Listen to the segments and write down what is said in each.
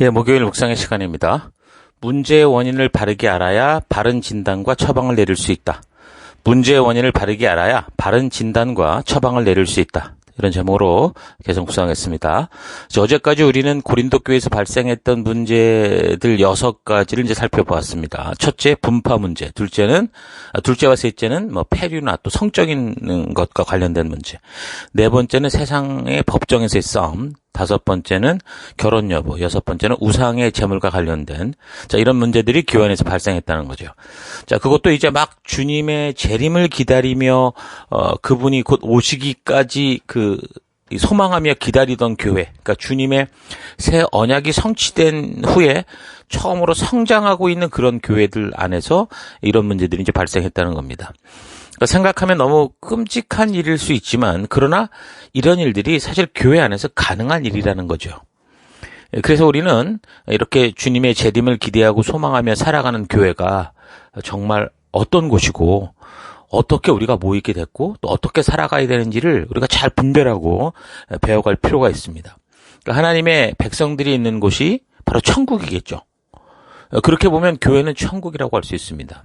예, 목요일 묵상의 시간입니다. 문제의 원인을 바르게 알아야 바른 진단과 처방을 내릴 수 있다. 문제의 원인을 바르게 알아야 바른 진단과 처방을 내릴 수 있다. 이런 제목으로 개성 구성했습니다. 어제까지 우리는 고린도 교회에서 발생했던 문제들 여섯 가지를 이제 살펴보았습니다. 첫째 분파 문제, 둘째는 아, 둘째와 셋째는 뭐 폐류나 또 성적인 것과 관련된 문제, 네 번째는 세상의 법정에서의 싸움, 다섯 번째는 결혼 여부, 여섯 번째는 우상의 재물과 관련된 자 이런 문제들이 교환에서 발생했다는 거죠. 자 그것도 이제 막 주님의 재림을 기다리며 어 그분이 곧 오시기까지 그 소망하며 기다리던 교회, 그러니까 주님의 새 언약이 성취된 후에 처음으로 성장하고 있는 그런 교회들 안에서 이런 문제들이 이제 발생했다는 겁니다. 그러니까 생각하면 너무 끔찍한 일일 수 있지만 그러나 이런 일들이 사실 교회 안에서 가능한 일이라는 거죠. 그래서 우리는 이렇게 주님의 재림을 기대하고 소망하며 살아가는 교회가 정말 어떤 곳이고 어떻게 우리가 모이게 됐고 또 어떻게 살아가야 되는지를 우리가 잘 분별하고 배워갈 필요가 있습니다. 그러니까 하나님의 백성들이 있는 곳이 바로 천국이겠죠. 그렇게 보면 교회는 천국이라고 할 수 있습니다.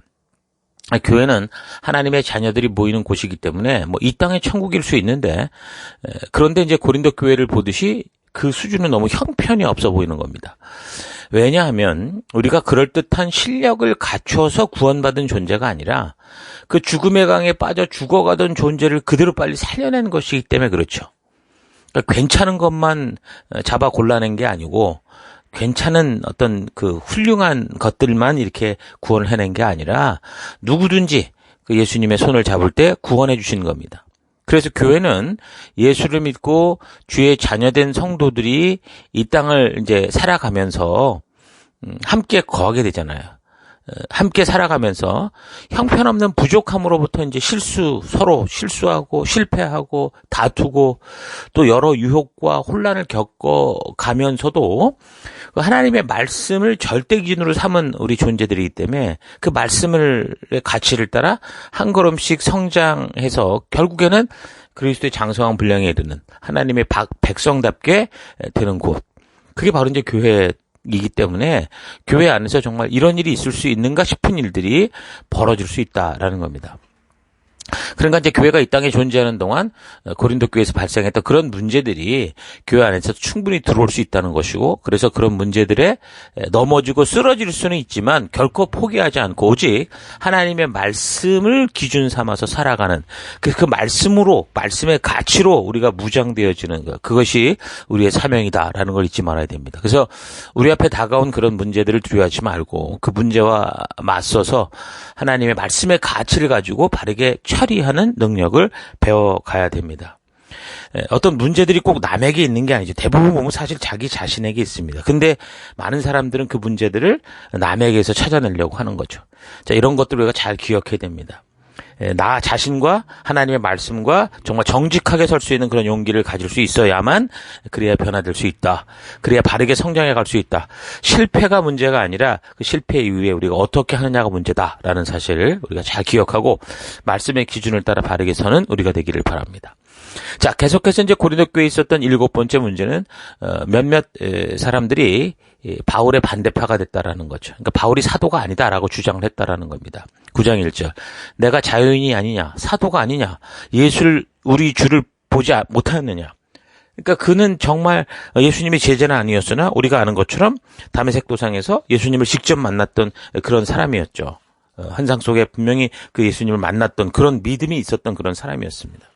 아, 교회는 하나님의 자녀들이 모이는 곳이기 때문에 뭐 이 땅의 천국일 수 있는데 그런데 이제 고린도 교회를 보듯이 그 수준은 너무 형편이 없어 보이는 겁니다. 왜냐하면 우리가 그럴듯한 실력을 갖춰서 구원받은 존재가 아니라 그 죽음의 강에 빠져 죽어가던 존재를 그대로 빨리 살려낸 것이기 때문에 그렇죠. 그러니까 괜찮은 것만 잡아 골라낸 게 아니고 괜찮은 어떤 그 훌륭한 것들만 이렇게 구원을 해낸 게 아니라 누구든지 그 예수님의 손을 잡을 때 구원해 주시는 겁니다. 그래서 교회는 예수를 믿고 주의 자녀된 성도들이 이 땅을 이제 살아가면서 음, 함께 거하게 되잖아요. 함께 살아가면서 형편없는 부족함으로부터 이제 실수, 서로 실수하고 실패하고 다투고 또 여러 유혹과 혼란을 겪어 가면서도 그 하나님의 말씀을 절대 기준으로 삼은 우리 존재들이기 때문에 그 말씀을 가치를 따라 한 걸음씩 성장해서 결국에는 그리스도의 장성한 분량에 이르는 하나님의 백성답게 되는 곳. 그게 바로 이제 교회 이기 때문에 교회 안에서 정말 이런 일이 있을 수 있는가 싶은 일들이 벌어질 수 있다라는 겁니다. 그러니까 이제 교회가 이 땅에 존재하는 동안 고린도 교회에서 발생했던 그런 문제들이 교회 안에서 충분히 들어올 수 있다는 것이고 그래서 그런 문제들에 넘어지고 쓰러질 수는 있지만 결코 포기하지 않고 오직 하나님의 말씀을 기준 삼아서 살아가는 그, 그 말씀으로 말씀의 가치로 우리가 무장되어지는 것 그것이 우리의 사명이다라는 걸 잊지 말아야 됩니다. 그래서 우리 앞에 다가온 그런 문제들을 두려워하지 말고 그 문제와 맞서서 하나님의 말씀의 가치를 가지고 바르게 처리하는 능력을 배워가야 됩니다. 어떤 문제들이 꼭 남에게 있는 게 아니죠. 대부분 보면 사실 자기 자신에게 있습니다. 근데 많은 사람들은 그 문제들을 남에게서 찾아내려고 하는 거죠. 자, 이런 것들을 우리가 잘 기억해야 됩니다. 나 자신과 하나님의 말씀과 정말 정직하게 설 수 있는 그런 용기를 가질 수 있어야만 그래야 변화될 수 있다. 그래야 바르게 성장해 갈 수 있다. 실패가 문제가 아니라 그 실패 이후에 우리가 어떻게 하느냐가 문제다라는 사실을 우리가 잘 기억하고 말씀의 기준을 따라 바르게 서는 우리가 되기를 바랍니다. 자, 계속해서 이제 고린도 교회에 있었던 일곱 번째 문제는 어, 몇몇 사람들이 바울의 반대파가 됐다라는 거죠. 그러니까 바울이 사도가 아니다라고 주장을 했다라는 겁니다. 9장 1절. 내가 자유인이 아니냐, 사도가 아니냐, 예수를 우리 주를 보지 못하였느냐. 그러니까 그는 정말 예수님의 제자는 아니었으나 우리가 아는 것처럼 담의색 도상에서 예수님을 직접 만났던 그런 사람이었죠. 어, 환상 속에 분명히 그 예수님을 만났던 그런 믿음이 있었던 그런 사람이었습니다.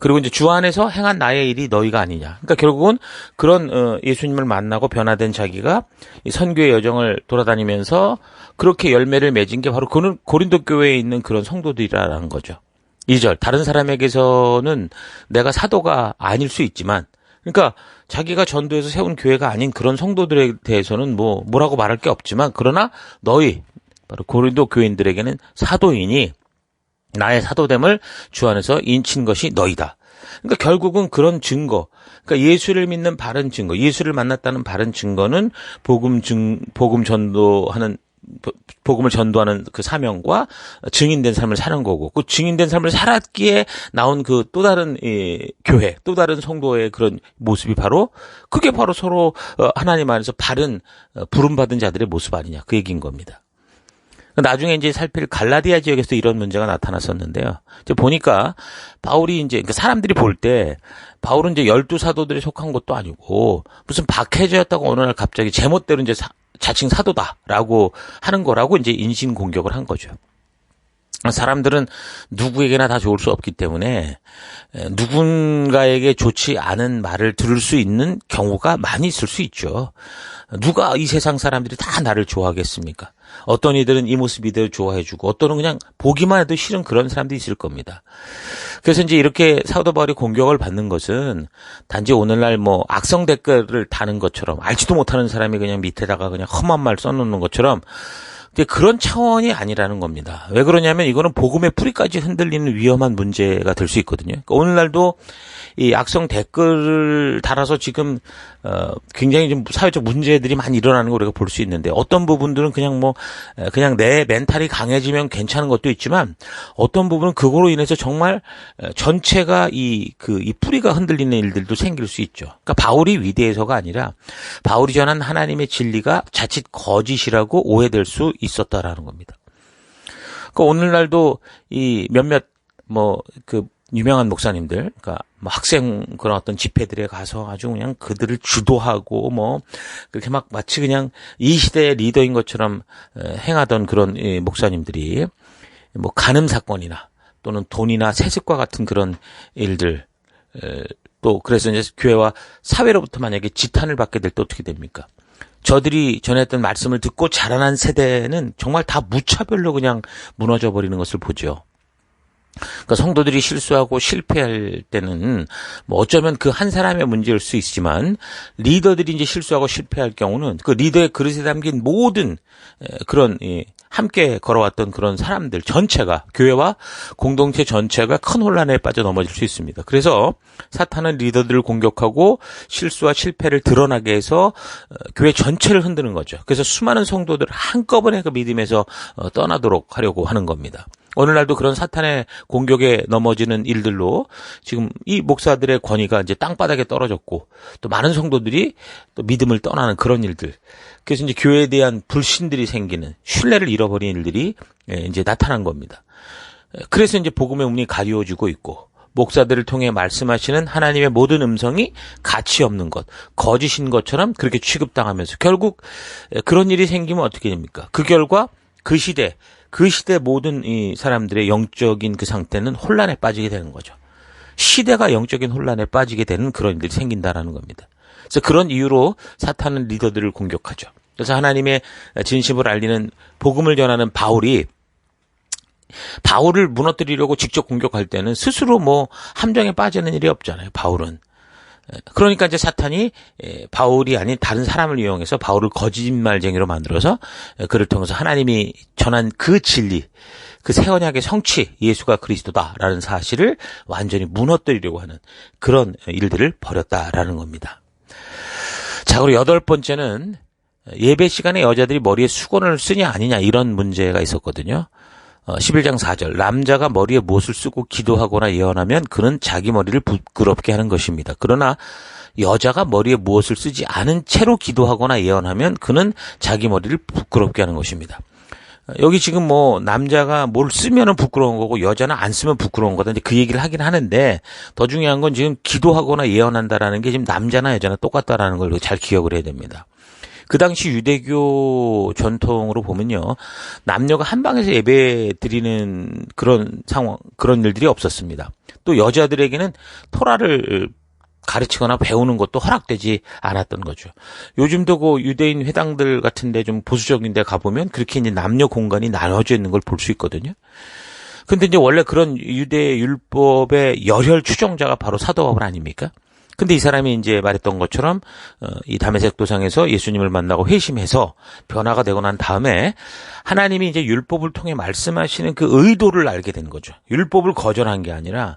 그리고 이제 주 안에서 행한 나의 일이 너희가 아니냐. 그러니까 결국은 그런 어, 예수님을 만나고 변화된 자기가 선교의 여정을 돌아다니면서 그렇게 열매를 맺은 게 바로 그는 고린도 교회에 있는 그런 성도들이라는 거죠. 2절 다른 사람에게서는 내가 사도가 아닐 수 있지만 그러니까 자기가 전도해서 세운 교회가 아닌 그런 성도들에 대해서는 뭐 뭐라고 말할 게 없지만 그러나 너희 바로 고린도 교인들에게는 사도이니 나의 사도됨을 주 안에서 인친 것이 너희다. 그러니까 결국은 그런 증거, 그러니까 예수를 믿는 바른 증거, 예수를 만났다는 바른 증거는 복음 증, 복음 전도하는 복음을 전도하는 그 사명과 증인된 삶을 사는 거고 그 증인된 삶을 살았기에 나온 그 또 다른 이 교회 또 다른 성도의 그런 모습이 바로 그게 바로 서로 어, 하나님 안에서 바른 어, 부름 받은 자들의 모습 아니냐 그 얘기인 겁니다. 나중에 이제 살필 갈라디아 지역에서 이런 문제가 나타났었는데요. 이제 보니까 바울이 이제 그러니까 사람들이 볼 때 바울은 이제 열두 사도들에 속한 것도 아니고 무슨 박해자였다고 어느 날 갑자기 제멋대로 이제 사, 자칭 사도다라고 하는 거라고 이제 인신 공격을 한 거죠. 사람들은 누구에게나 다 좋을 수 없기 때문에 누군가에게 좋지 않은 말을 들을 수 있는 경우가 많이 있을 수 있죠. 누가 이 세상 사람들이 다 나를 좋아하겠습니까? 어떤 이들은 이 모습 이대로 좋아해주고 어떤은 그냥 보기만 해도 싫은 그런 사람들이 있을 겁니다. 그래서 이제 이렇게 사도 바울이 공격을 받는 것은 단지 오늘날 뭐 악성 댓글을 다는 것처럼 알지도 못하는 사람이 그냥 밑에다가 그냥 험한 말 써놓는 것처럼 근데 그런 차원이 아니라는 겁니다. 왜 그러냐면 이거는 복음의 뿌리까지 흔들리는 위험한 문제가 될 수 있거든요. 그러니까 오늘날도 이 악성 댓글을 달아서 지금 어 굉장히 좀 사회적 문제들이 많이 일어나는 걸 우리가 볼 수 있는데 어떤 부분들은 그냥 뭐 그냥 내 멘탈이 강해지면 괜찮은 것도 있지만 어떤 부분은 그거로 인해서 정말 전체가 이 그이 그, 이 뿌리가 흔들리는 일들도 생길 수 있죠. 그러니까 바울이 위대해서가 아니라 바울이 전한 하나님의 진리가 자칫 거짓이라고 오해될 수 있었다라는 겁니다. 그 오늘날도 이 몇몇 뭐 그 유명한 목사님들, 그러니까 뭐 학생 그런 어떤 집회들에 가서 아주 그냥 그들을 주도하고 뭐 그렇게 막 마치 그냥 이 시대의 리더인 것처럼 행하던 그런 목사님들이 뭐 간음 사건이나 또는 돈이나 세습과 같은 그런 일들 또 그래서 이제 교회와 사회로부터 만약에 지탄을 받게 될 때 어떻게 됩니까? 저들이 전했던 말씀을 듣고 자라난 세대는 정말 다 무차별로 그냥 무너져 버리는 것을 보죠. 그러니까 성도들이 실수하고 실패할 때는 뭐 어쩌면 그 한 사람의 문제일 수 있지만 리더들이 이제 실수하고 실패할 경우는 그 리더의 그릇에 담긴 모든 그런 함께 걸어왔던 그런 사람들 전체가 교회와 공동체 전체가 큰 혼란에 빠져 넘어질 수 있습니다. 그래서 사탄은 리더들을 공격하고 실수와 실패를 드러나게 해서 어, 교회 전체를 흔드는 거죠. 그래서 수많은 성도들 한꺼번에 그 믿음에서 어, 떠나도록 하려고 하는 겁니다. 오늘날도 그런 사탄의 공격에 넘어지는 일들로 지금 이 목사들의 권위가 이제 땅바닥에 떨어졌고 또 많은 성도들이 또 믿음을 떠나는 그런 일들. 그래서 이제 교회에 대한 불신들이 생기는 신뢰를 잃어버린 일들이 예, 이제 나타난 겁니다. 그래서 이제 복음의 운이 가리워지고 있고 목사들을 통해 말씀하시는 하나님의 모든 음성이 가치 없는 것, 거짓인 것처럼 그렇게 취급당하면서 결국 그런 일이 생기면 어떻게 됩니까? 그 결과 그 시대 그 시대 모든 이 사람들의 영적인 그 상태는 혼란에 빠지게 되는 거죠. 시대가 영적인 혼란에 빠지게 되는 그런 일들이 생긴다라는 겁니다. 그래서 그런 이유로 사탄은 리더들을 공격하죠. 그래서 하나님의 진심을 알리는 복음을 전하는 바울이 바울을 무너뜨리려고 직접 공격할 때는 스스로 뭐 함정에 빠지는 일이 없잖아요. 바울은 그러니까 이제 사탄이 바울이 아닌 다른 사람을 이용해서 바울을 거짓말쟁이로 만들어서 그를 통해서 하나님이 전한 그 진리, 그 새 언약의 성취, 예수가 그리스도다라는 사실을 완전히 무너뜨리려고 하는 그런 일들을 벌였다라는 겁니다. 자, 그리고 여덟 번째는 예배 시간에 여자들이 머리에 수건을 쓰냐 아니냐 이런 문제가 있었거든요. 11장 어, 4절 남자가 머리에 못을 쓰고 기도하거나 예언하면 그는 자기 머리를 부끄럽게 하는 것입니다. 그러나 여자가 머리에 무엇을 쓰지 않은 채로 기도하거나 예언하면 그는 자기 머리를 부끄럽게 하는 것입니다. 여기 지금 뭐 남자가 뭘 쓰면은 부끄러운 거고 여자는 안 쓰면 부끄러운 거다. 이제 그 얘기를 하긴 하는데 더 중요한 건 지금 기도하거나 예언한다라는 게 지금 남자나 여자나 똑같다라는 걸 잘 기억을 해야 됩니다. 그 당시 유대교 전통으로 보면요. 남녀가 한 방에서 예배 드리는 그런 상황, 그런 일들이 없었습니다. 또 여자들에게는 토라를 가르치거나 배우는 것도 허락되지 않았던 거죠. 요즘도 그 유대인 회당들 같은데 좀 보수적인 데 가보면 그렇게 이제 남녀 공간이 나눠져 있는 걸 볼 수 있거든요. 근데 이제 원래 그런 유대 율법의 열혈 추종자가 바로 사도 바울 아닙니까? 근데 이 사람이 이제 말했던 것처럼 어, 이 담에색 도상에서 예수님을 만나고 회심해서 변화가 되고 난 다음에 하나님이 이제 율법을 통해 말씀하시는 그 의도를 알게 된 거죠. 율법을 거절한 게 아니라 어,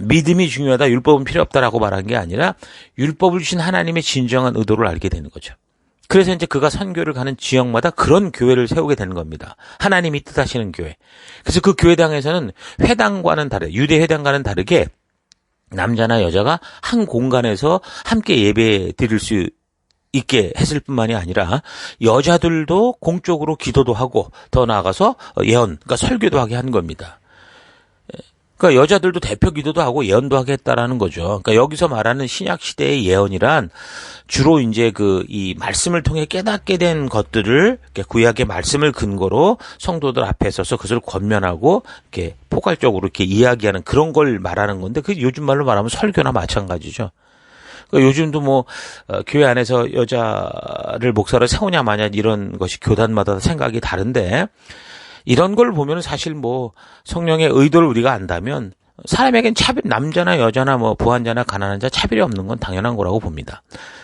믿음이 중요하다, 율법은 필요 없다라고 말한 게 아니라 율법을 주신 하나님의 진정한 의도를 알게 되는 거죠. 그래서 이제 그가 선교를 가는 지역마다 그런 교회를 세우게 되는 겁니다. 하나님이 뜻하시는 교회. 그래서 그 교회당에서는 회당과는 다르게, 유대 회당과는 다르게 남자나 여자가 한 공간에서 함께 예배 드릴 수 있게 했을 뿐만이 아니라 여자들도 공적으로 기도도 하고 더 나아가서 예언, 그러니까 설교도 하게 한 겁니다. 그러니까 여자들도 대표 기도도 하고 예언도 하겠다라는 거죠. 그러니까 여기서 말하는 신약 시대의 예언이란 주로 이제 그 이 말씀을 통해 깨닫게 된 것들을 구약의 말씀을 근거로 성도들 앞에 서서 그것을 권면하고 이렇게 포괄적으로 이렇게 이야기하는 그런 걸 말하는 건데 그 요즘 말로 말하면 설교나 마찬가지죠. 그러니까 요즘도 뭐 어, 교회 안에서 여자를 목사로 세우냐 마냐 이런 것이 교단마다 생각이 다른데 이런 걸 보면 사실 뭐 성령의 의도를 우리가 안다면 사람에겐 차별 남자나 여자나 뭐 부한자나 가난한 자 차별이 없는 건 당연한 거라고 봅니다.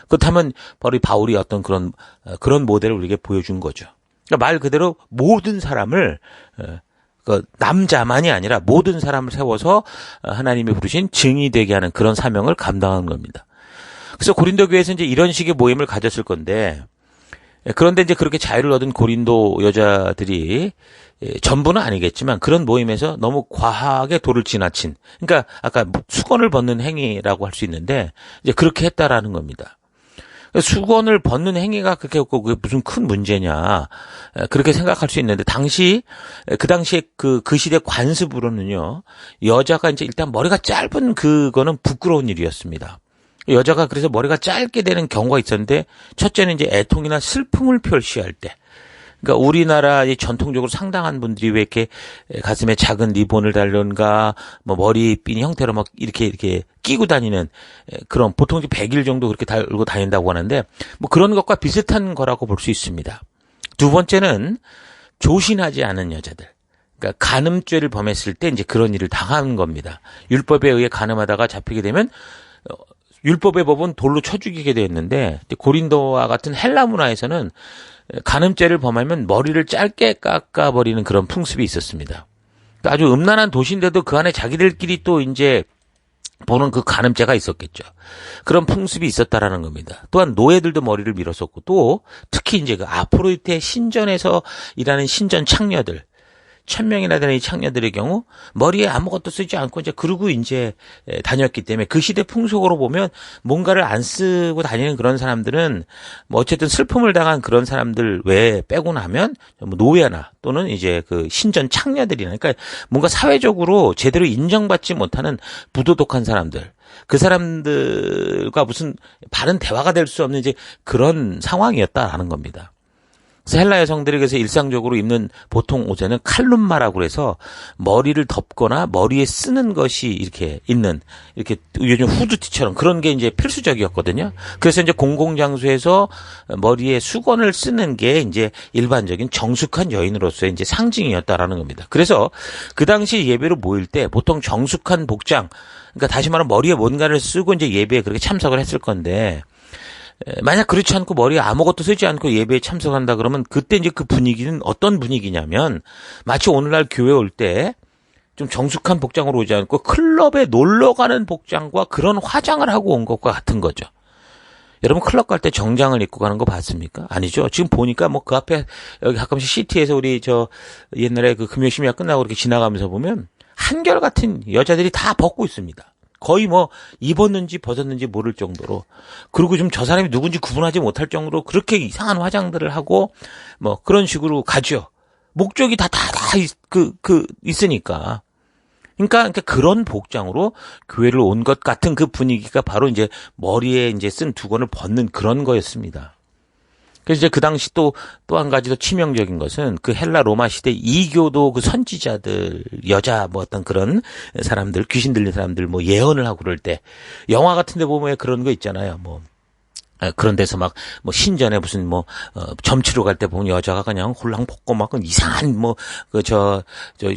그렇다면 바로 바울이 어떤 그런 어, 그런 모델을 우리에게 보여준 거죠. 그러니까 말 그대로 모든 사람을 어, 그 남자만이 아니라 모든 사람을 세워서 하나님이 부르신 증이 되게 하는 그런 사명을 감당한 겁니다. 그래서 고린도 교회에서 이제 이런 식의 모임을 가졌을 건데 그런데 이제 그렇게 자유를 얻은 고린도 여자들이 예, 전부는 아니겠지만 그런 모임에서 너무 과하게 도를 지나친 그러니까 아까 수건을 벗는 행위라고 할 수 있는데 이제 그렇게 했다라는 겁니다. 수건을 벗는 행위가 그렇게 없고 그게 무슨 큰 문제냐 그렇게 생각할 수 있는데 당시 그 당시에 그, 그 시대 관습으로는요 여자가 이제 일단 머리가 짧은 그거는 부끄러운 일이었습니다. 여자가 그래서 머리가 짧게 되는 경우가 있었는데 첫째는 이제 애통이나 슬픔을 표시할 때 그러니까 우리나라의 전통적으로 상당한 분들이 왜 이렇게 가슴에 작은 리본을 달던가 뭐 머리핀 형태로 막 이렇게 이렇게 끼고 다니는 그런 보통 이제 100일 정도 그렇게 달고 다닌다고 하는데 뭐 그런 것과 비슷한 거라고 볼 수 있습니다. 두 번째는 조신하지 않은 여자들. 그러니까 간음죄를 범했을 때 이제 그런 일을 당한 겁니다. 율법에 의해 간음하다가 잡히게 되면 어, 율법의 법은 돌로 쳐 죽이게 되었는데 고린도와 같은 헬라 문화에서는 간음죄를 범하면 머리를 짧게 깎아버리는 그런 풍습이 있었습니다. 그러니까 아주 음란한 도시인데도 그 안에 자기들끼리 또 이제 보는 그 간음죄가 있었겠죠. 그런 풍습이 있었다라는 겁니다. 또한 노예들도 머리를 밀었었고 또 특히 이제 그 아프로이테 신전에서 일하는 신전 창녀들 천 명이나 되는 이 창녀들의 경우 머리에 아무것도 쓰지 않고 이제 그러고 이제 다녔기 때문에 그 시대 풍속으로 보면 뭔가를 안 쓰고 다니는 그런 사람들은 뭐 어쨌든 슬픔을 당한 그런 사람들 외에 빼고 나면 뭐 노예나 또는 이제 그 신전 창녀들이나 그러니까 뭔가 사회적으로 제대로 인정받지 못하는 부도덕한 사람들 그 사람들과 무슨 바른 대화가 될 수 없는 이제 그런 상황이었다라는 겁니다. 그래서 헬라 여성들이 그래서 일상적으로 입는 보통 옷에는 칼룸마라고 해서 머리를 덮거나 머리에 쓰는 것이 이렇게 있는 이렇게 요즘 후드티처럼 그런 게 이제 필수적이었거든요. 그래서 이제 공공장소에서 머리에 수건을 쓰는 게 이제 일반적인 정숙한 여인으로서의 이제 상징이었다라는 겁니다. 그래서 그 당시 예배로 모일 때 보통 정숙한 복장 그러니까 다시 말하면 머리에 뭔가를 쓰고 이제 예배에 그렇게 참석을 했을 건데 만약 그렇지 않고 머리에 아무것도 쓰지 않고 예배에 참석한다 그러면 그때 이제 그 분위기는 어떤 분위기냐면 마치 오늘날 교회 올 때 좀 정숙한 복장으로 오지 않고 클럽에 놀러 가는 복장과 그런 화장을 하고 온 것과 같은 거죠. 여러분 클럽 갈 때 정장을 입고 가는 거 봤습니까? 아니죠. 지금 보니까 뭐 그 앞에 여기 가끔씩 시티에서 우리 저 옛날에 그 금요 심야 끝나고 이렇게 지나가면서 보면 한결 같은 여자들이 다 벗고 있습니다. 거의 뭐 입었는지 벗었는지 모를 정도로 그리고 좀 저 사람이 누군지 구분하지 못할 정도로 그렇게 이상한 화장들을 하고 뭐 그런 식으로 가죠. 목적이 다 다 다 그 그 있으니까. 그러니까, 그러니까 그런 복장으로 교회를 온 것 같은 그 분위기가 바로 이제 머리에 이제 쓴 두건을 벗는 그런 거였습니다. 그래서 이제 그 당시 또, 또 한 가지 더 치명적인 것은 그 헬라 로마 시대 이교도 그 선지자들, 여자 뭐 어떤 그런 사람들, 귀신 들린 사람들 뭐 예언을 하고 그럴 때 영화 같은 데 보면 그런 거 있잖아요. 뭐. 아, 그런 데서 막, 뭐, 신전에 무슨, 뭐, 어, 점치러 갈 때 보면 여자가 그냥 홀랑 벗고 막, 이상한, 뭐, 그, 저, 저,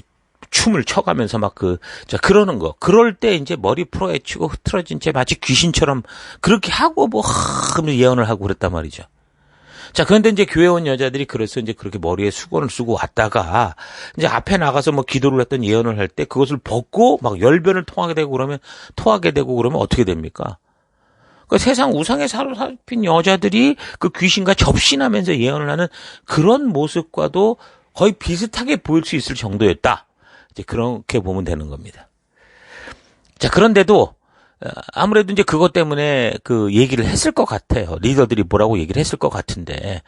춤을 춰가면서 막 그, 자, 그러는 거. 그럴 때 이제 머리 풀어헤치고 흐트러진 채 마치 귀신처럼 그렇게 하고 뭐, 하, 예언을 하고 그랬단 말이죠. 자, 그런데 이제 교회 온 여자들이 그래서 이제 그렇게 머리에 수건을 쓰고 왔다가 이제 앞에 나가서 뭐 기도를 했던 예언을 할 때 그것을 벗고 막 열변을 통하게 되고 그러면 토하게 되고 그러면 어떻게 됩니까? 그 세상 우상에 사로잡힌 여자들이 그 귀신과 접신하면서 예언을 하는 그런 모습과도 거의 비슷하게 보일 수 있을 정도였다. 이제 그렇게 보면 되는 겁니다. 자, 그런데도 어, 아무래도 이제 그것 때문에 그 얘기를 했을 것 같아요. 리더들이 뭐라고 얘기를 했을 것 같은데.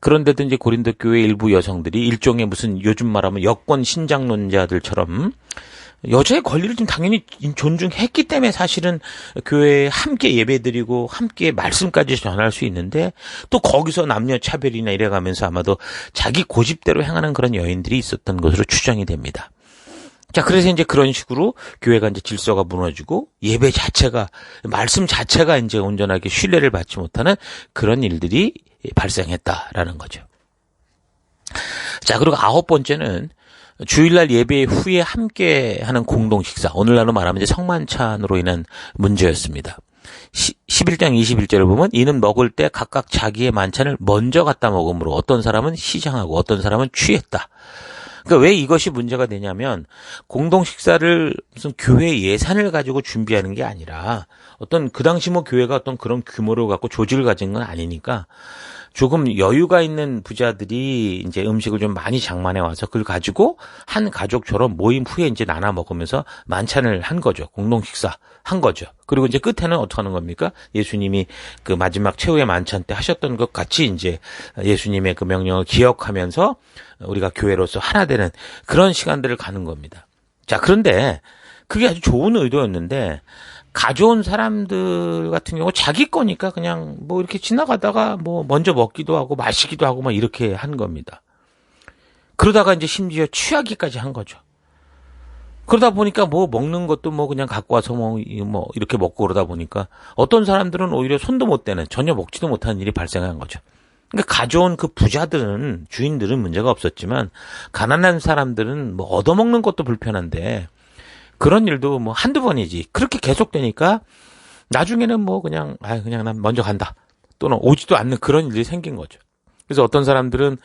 그런데도 이제 고린도 교회 일부 여성들이 일종의 무슨 요즘 말하면 여권 신장론자들처럼 여자의 권리를 좀 당연히 존중했기 때문에 사실은 교회에 함께 예배드리고 함께 말씀까지 전할 수 있는데 또 거기서 남녀 차별이나 이래가면서 아마도 자기 고집대로 행하는 그런 여인들이 있었던 것으로 추정이 됩니다. 자, 그래서 이제 그런 식으로 교회가 이제 질서가 무너지고 예배 자체가, 말씀 자체가 이제 온전하게 신뢰를 받지 못하는 그런 일들이 발생했다라는 거죠. 자, 그리고 아홉 번째는 주일날 예배 후에 함께 하는 공동 식사. 오늘날로 말하면 이제 성만찬으로 인한 문제였습니다. 11장 21절을 보면 이는 먹을 때 각각 자기의 만찬을 먼저 갖다 먹음으로 어떤 사람은 시장하고 어떤 사람은 취했다. 그러니까 왜 이것이 문제가 되냐면 공동 식사를 무슨 교회 예산을 가지고 준비하는 게 아니라 어떤 그 당시 뭐 교회가 어떤 그런 규모를 갖고 조직을 가진 건 아니니까 조금 여유가 있는 부자들이 이제 음식을 좀 많이 장만해 와서 그걸 가지고 한 가족처럼 모임 후에 이제 나눠 먹으면서 만찬을 한 거죠. 공동 식사 한 거죠. 그리고 이제 끝에는 어떻게 하는 겁니까? 예수님이 그 마지막 최후의 만찬 때 하셨던 것 같이 이제 예수님의 그 명령을 기억하면서 우리가 교회로서 하나 되는 그런 시간들을 가는 겁니다. 자, 그런데 그게 아주 좋은 의도였는데 가져온 사람들 같은 경우 자기 거니까 그냥 뭐 이렇게 지나가다가 뭐 먼저 먹기도 하고 마시기도 하고 막 이렇게 한 겁니다. 그러다가 이제 심지어 취하기까지 한 거죠. 그러다 보니까 뭐 먹는 것도 뭐 그냥 갖고 와서 뭐, 뭐 이렇게 먹고 그러다 보니까 어떤 사람들은 오히려 손도 못 대는 전혀 먹지도 못하는 일이 발생한 거죠. 그러니까 가져온 그 부자들은 주인들은 문제가 없었지만 가난한 사람들은 뭐 얻어먹는 것도 불편한데 그런 일도 뭐 한두 번이지. 그렇게 계속되니까 나중에는 뭐 그냥 아 그냥 난 먼저 간다. 또는 오지도 않는 그런 일이 생긴 거죠. 그래서 어떤 사람들은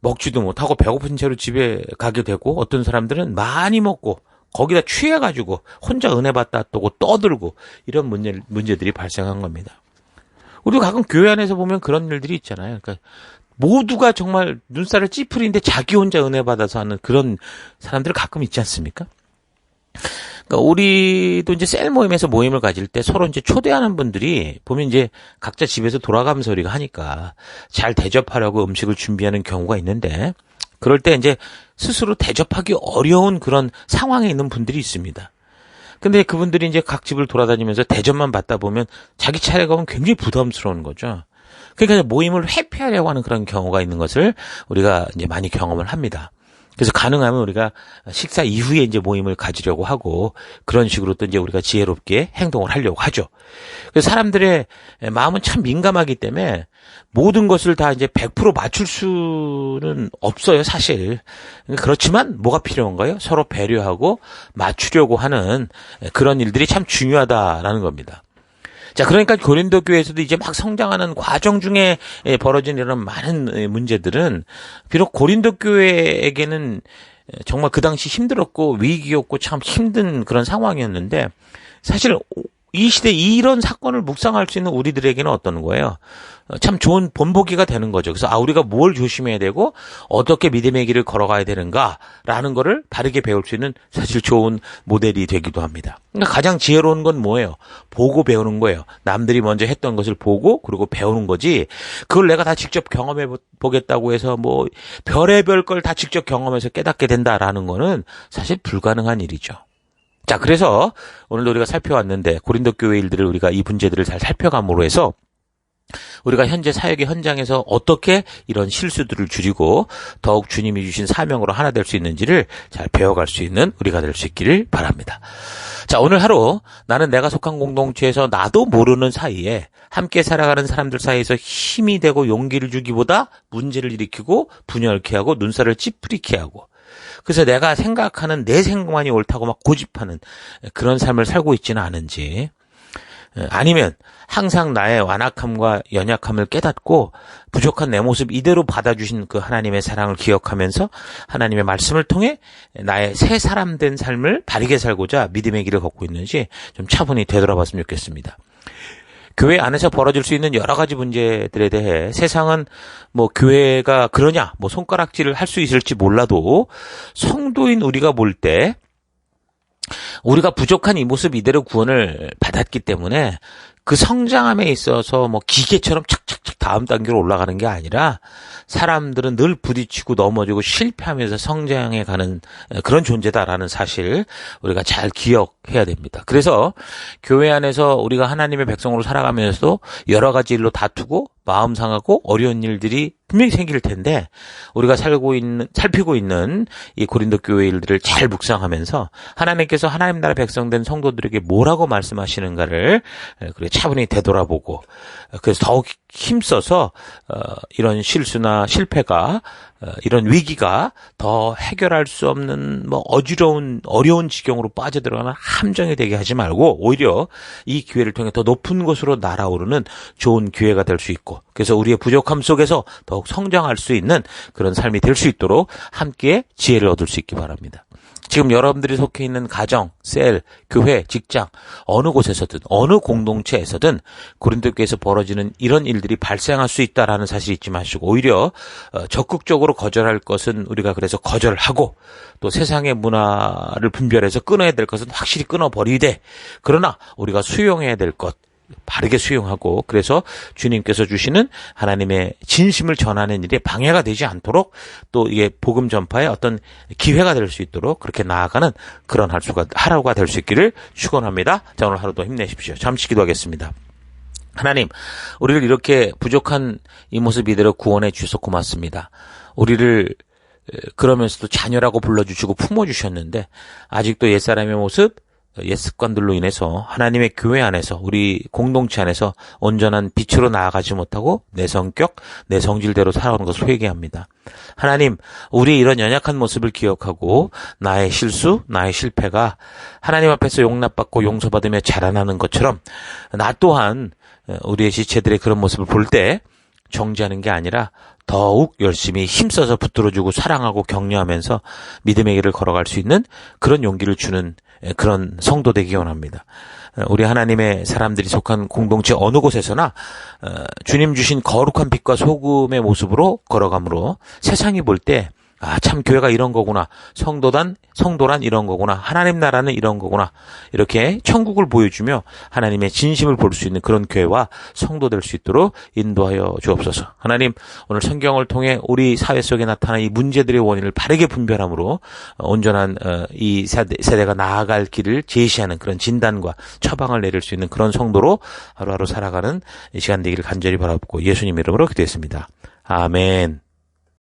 먹지도 못하고 배고픈 채로 집에 가게 되고 어떤 사람들은 많이 먹고 거기다 취해가지고 혼자 은혜 받다 또고 떠들고 이런 문제, 문제들이 발생한 겁니다. 우리 가끔 교회 안에서 보면 그런 일들이 있잖아요. 그러니까 모두가 정말 눈살을 찌푸리는데 자기 혼자 은혜 받아서 하는 그런 사람들 가끔 있지 않습니까? 그러니까 우리도 이제 셀 모임에서 모임을 가질 때 서로 이제 초대하는 분들이 보면 이제 각자 집에서 돌아가면서 우리가 하니까 잘 대접하려고 음식을 준비하는 경우가 있는데 그럴 때 이제 스스로 대접하기 어려운 그런 상황에 있는 분들이 있습니다. 근데 그분들이 이제 각 집을 돌아다니면서 대접만 받다 보면 자기 차례가 오면 굉장히 부담스러운 거죠. 그러니까 모임을 회피하려고 하는 그런 경우가 있는 것을 우리가 이제 많이 경험을 합니다. 그래서 가능하면 우리가 식사 이후에 이제 모임을 가지려고 하고 그런 식으로 또 이제 우리가 지혜롭게 행동을 하려고 하죠. 그래서 사람들의 마음은 참 민감하기 때문에 모든 것을 다 이제 100% 맞출 수는 없어요, 사실. 그렇지만 뭐가 필요한가요? 서로 배려하고 맞추려고 하는 그런 일들이 참 중요하다라는 겁니다. 자, 그러니까 고린도 교회에서도 이제 막 성장하는 과정 중에 벌어진 이런 많은 문제들은 비록 고린도 교회에게는 정말 그 당시 힘들었고 위기였고 참 힘든 그런 상황이었는데 사실 이 시대 이런 사건을 묵상할 수 있는 우리들에게는 어떤 거예요? 참 좋은 본보기가 되는 거죠. 그래서 아 우리가 뭘 조심해야 되고 어떻게 믿음의 길을 걸어가야 되는가라는 거를 바르게 배울 수 있는 사실 좋은 모델이 되기도 합니다. 그러니까 가장 지혜로운 건 뭐예요? 보고 배우는 거예요. 남들이 먼저 했던 것을 보고 그리고 배우는 거지. 그걸 내가 다 직접 경험해 보겠다고 해서 뭐 별의별 걸 다 직접 경험해서 깨닫게 된다라는 거는 사실 불가능한 일이죠. 자, 그래서 오늘도 우리가 살펴왔는데 고린도 교회 일들을 우리가 이 문제들을 잘 살펴감으로 해서 우리가 현재 사역의 현장에서 어떻게 이런 실수들을 줄이고 더욱 주님이 주신 사명으로 하나 될 수 있는지를 잘 배워갈 수 있는 우리가 될 수 있기를 바랍니다. 자, 오늘 하루 나는 내가 속한 공동체에서 나도 모르는 사이에 함께 살아가는 사람들 사이에서 힘이 되고 용기를 주기보다 문제를 일으키고 분열케 하고 눈살을 찌푸리게 하고 그래서 내가 생각하는 내 생각만이 옳다고 막 고집하는 그런 삶을 살고 있지는 않은지 아니면 항상 나의 완악함과 연약함을 깨닫고 부족한 내 모습 이대로 받아주신 그 하나님의 사랑을 기억하면서 하나님의 말씀을 통해 나의 새 사람 된 삶을 바르게 살고자 믿음의 길을 걷고 있는지 좀 차분히 되돌아봤으면 좋겠습니다. 교회 안에서 벌어질 수 있는 여러 가지 문제들에 대해 세상은 뭐 교회가 그러냐, 뭐 손가락질을 할 수 있을지 몰라도 성도인 우리가 볼 때 우리가 부족한 이 모습 이대로 구원을 받았기 때문에 그 성장함에 있어서 뭐 기계처럼 착착착 다음 단계로 올라가는 게 아니라 사람들은 늘 부딪히고 넘어지고 실패하면서 성장해 가는 그런 존재다라는 사실 우리가 잘 기억해야 됩니다. 그래서 교회 안에서 우리가 하나님의 백성으로 살아가면서도 여러 가지 일로 다투고 마음 상하고 어려운 일들이 분명히 생길 텐데 우리가 살고 있는 살피고 있는 이 고린도 교회 일들을 잘 묵상하면서 하나님께서 하나님 나라 백성된 성도들에게 뭐라고 말씀하시는가를 그래 차분히 되돌아보고 그래서 더욱 힘써서 어, 이런 실수나 실패가 어, 이런 위기가 더 해결할 수 없는 뭐 어지러운 어려운 지경으로 빠져들어가는 함정이 되게 하지 말고 오히려 이 기회를 통해 더 높은 곳으로 날아오르는 좋은 기회가 될 수 있고 그래서 우리의 부족함 속에서 더욱 성장할 수 있는 그런 삶이 될 수 있도록 함께 지혜를 얻을 수 있기 바랍니다. 지금 여러분들이 속해 있는 가정, 셀, 교회, 직장, 어느 곳에서든, 어느 공동체에서든 고린도교에서 벌어지는 이런 일들이 발생할 수 있다라는 사실 잊지 마시고, 오히려 어, 적극적으로 거절할 것은 우리가 그래서 거절하고, 또 세상의 문화를 분별해서 끊어야 될 것은 확실히 끊어버리되, 그러나 우리가 수용해야 될 것, 바르게 수용하고 그래서 주님께서 주시는 하나님의 진심을 전하는 일에 방해가 되지 않도록 또 이게 복음 전파의 어떤 기회가 될 수 있도록 그렇게 나아가는 그런 할 수가 하루가 될 수 있기를 축원합니다. 자 오늘 하루도 힘내십시오. 잠시 기도하겠습니다. 하나님, 우리를 이렇게 부족한 이 모습 이대로 구원해 주셔서 고맙습니다. 우리를 그러면서도 자녀라고 불러주시고 품어주셨는데 아직도 옛사람의 모습 옛 습관들로 인해서 하나님의 교회 안에서 우리 공동체 안에서 온전한 빛으로 나아가지 못하고 내 성격, 내 성질대로 살아오는 것을 회개합니다. 하나님, 우리 이런 연약한 모습을 기억하고 나의 실수, 나의 실패가 하나님 앞에서 용납받고 용서받으며 자라나는 것처럼 나 또한 우리의 지체들의 그런 모습을 볼 때 정지하는 게 아니라 더욱 열심히 힘써서 붙들어주고 사랑하고 격려하면서 믿음의 길을 걸어갈 수 있는 그런 용기를 주는 그런 성도 되기 원합니다. 우리 하나님의 사람들이 속한 공동체 어느 곳에서나 주님 주신 거룩한 빛과 소금의 모습으로 걸어가므로 세상이 볼때 아, 참 교회가 이런 거구나. 성도단, 성도란 이런 거구나. 하나님 나라는 이런 거구나. 이렇게 천국을 보여주며 하나님의 진심을 볼 수 있는 그런 교회와 성도 될 수 있도록 인도하여 주옵소서. 하나님, 오늘 성경을 통해 우리 사회 속에 나타난 이 문제들의 원인을 바르게 분별함으로 온전한 어, 이 세대, 세대 가 나아갈 길을 제시하는 그런 진단과 처방을 내릴 수 있는 그런 성도로 하루하루 살아가는 시간 되기를 간절히 바라보고 예수님 이름으로 기도했습니다. 아멘.